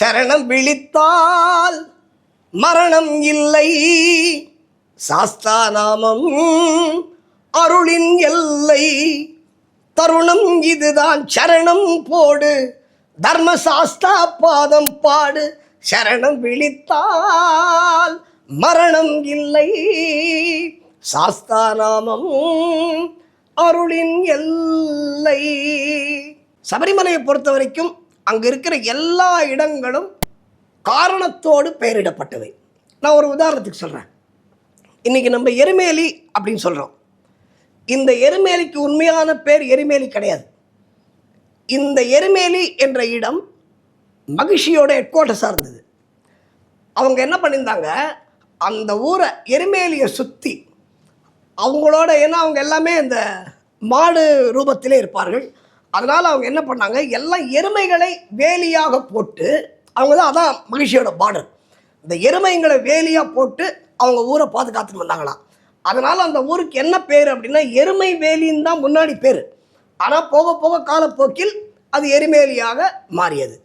சரணம் விழித்தால் மரணம் இல்லை. சாஸ்தா நாமம் அருளின் எல்லை. தருணம் இதுதான் சரணம் போடு. தர்ம சாஸ்தா பாதம் பாடு. சரணம் விழித்தால் மரணம் இல்லை. சாஸ்தா நாமம் அருளின் எல்லை. சபரிமலையை பொறுத்த வரைக்கும் அங்கே இருக்கிற எல்லா இடங்களும் காரணத்தோடு பெயரிடப்பட்டவை. நான் ஒரு உதாரணத்துக்கு சொல்கிறேன் இன்றைக்கி நம்ம எருமேலி அப்படின்னு சொல்கிறோம் இந்த எருமேலிக்கு உண்மையான பேர் எருமேலி கிடையாது. இந்த எருமேலி என்ற இடம் மகிழ்ச்சியோட ஹெட் குவார்ட்டர்ஸாக இருந்தது. அவங்க என்ன பண்ணியிருந்தாங்க? அந்த ஊரை எருமேலியை சுற்றி அவங்களோட ஏன்னா அவங்க எல்லாமே இந்த மாடு ரூபத்திலே இருப்பார்கள். அதனால் அவங்க என்ன பண்ணாங்க? எல்லாம் எருமைகளை வேலியாக போட்டு அவங்க தான் அதான் மகிழ்ச்சியோட பார்டர் இந்த எருமைங்களை வேலியாக போட்டு அவங்க ஊரை பாதுகாத்துட்டு வந்தாங்களாம். அதனால் அந்த ஊருக்கு என்ன பேர் அப்படின்னா எருமை வேலின்னு தான் முன்னாடி பேர். ஆனால் போக போக காலப்போக்கில் அது எருமேலியாக மாறியது.